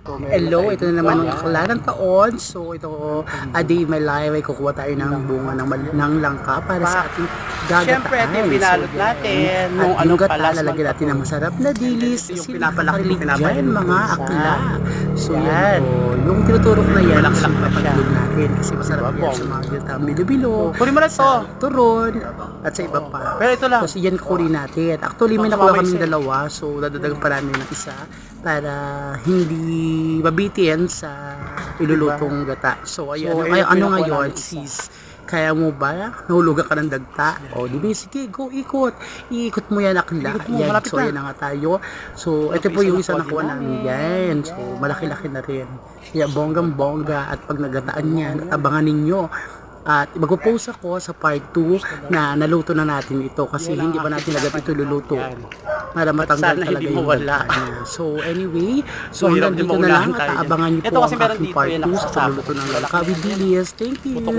Hello, ito na naman ang akla ng taon. So, ito, a day in my life, ay kukuha tayo ng bunga ng, ng langka para sa ating gagataan. Siyempre, ito yung binalot natin. At Nung yung anong gata, palas lalagyan natin ng masarap na dilis. Ito yung pinapalaki dyan, mga akla. So, yan. Oh, yung tinuturo ko na yan, ang na siya. papagod natin. Kasi masarap yan sa mga gatang bilo-bilo. Kunin mo na to. sa turon, at sa iba pa. Pero ito lang. Kasi yan kukunin natin. Actually, may nakuha isa. dalawa. So, dadagdagan pa namin ng isa para hindi mabitin sa ilulutong gata. So, ayan. So, ano ngayon, sis? Kaya mo ba? Nahulugan ka ng dagta? O, di ba? Sige, go, ikot. Iikot mo yan, akla. Ikot mo, yan. malapit So, na. yan na nga tayo. So, ito po isa yung na isa kuha din namin. Yan. So, malaki-laki na rin. Kaya bonggang-bongga at pag nagataan yan, abangan ninyo. At magpo-post ako sa part 2 na naluto na natin ito kasi Yan hindi pa natin agad ito luluto Yan. para matanggal Sana talaga hindi yung mawala. niya. So anyway, so Mahirap hanggang din dito na lang at tayo dyan. niyo Ito po kasi ang meron aking dito part yung 2 sa pagluluto ng langka with. Thank you!